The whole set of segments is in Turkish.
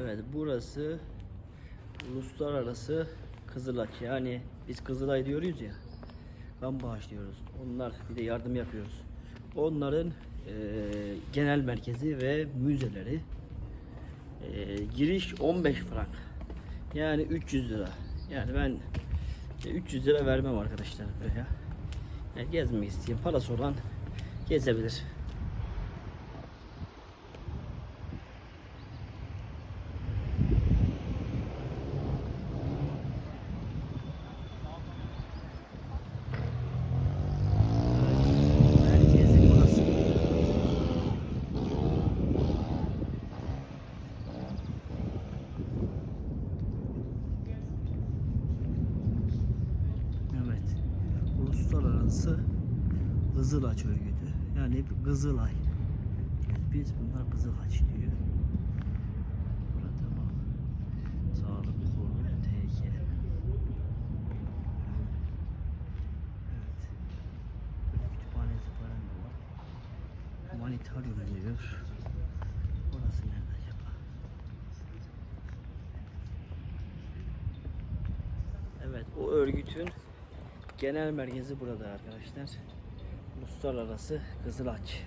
Evet burası uluslararası Kızılaç. Yani biz Kızılay diyoruz ya. Kan bağışlıyoruz. Onlar bir de yardım yapıyoruz. Onların eee, genel merkezi ve müzeleri. Eee, giriş 15 frank. Yani 300 lira. Yani ben e, 300 lira vermem arkadaşlar buraya. Yani gezmek isteyen parası olan gezebilir. Merkezi burası. Evet. Uluslararası Kızılaç örgütü. Yani Kızılay. Yani biz bunlar Kızılaç diyor. Burada bak. Sağlık kurulu TK. Evet. Böyle kütüphanesi falan da var. Humanitaryum diyor. Orası nerede acaba? Evet, o örgütün genel merkezi burada arkadaşlar. Uluslararası Kızılaç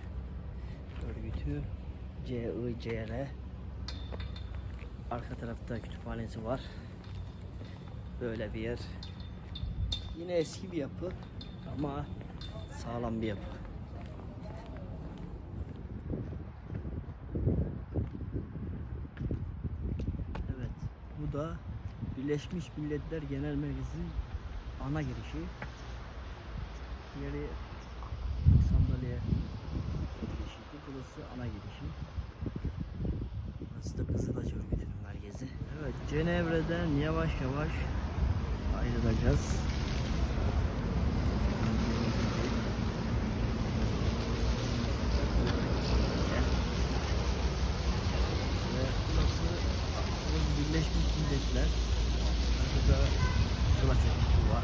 örgütü CICR Arka tarafta kütüphanesi var. Böyle bir yer. Yine eski bir yapı ama sağlam bir yapı. Evet, bu da Birleşmiş Milletler Genel Merkezi'nin ana girişi. Diğeri sandalye girişiydi. Burası ana girişi. Burası da Kızılaç Örgütü'nün merkezi. Evet, Cenevre'den yavaş yavaş ayrılacağız. Birleşmiş Milletler. Burada Kızılaç Örgütü var.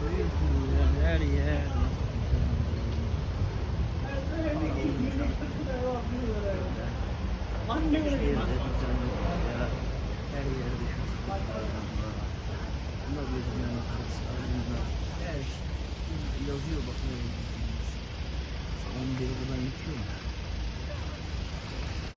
Görüyorsunuz yani her yer. Her bir şey yazıyor bakın. 11 buradan geçiyor mu?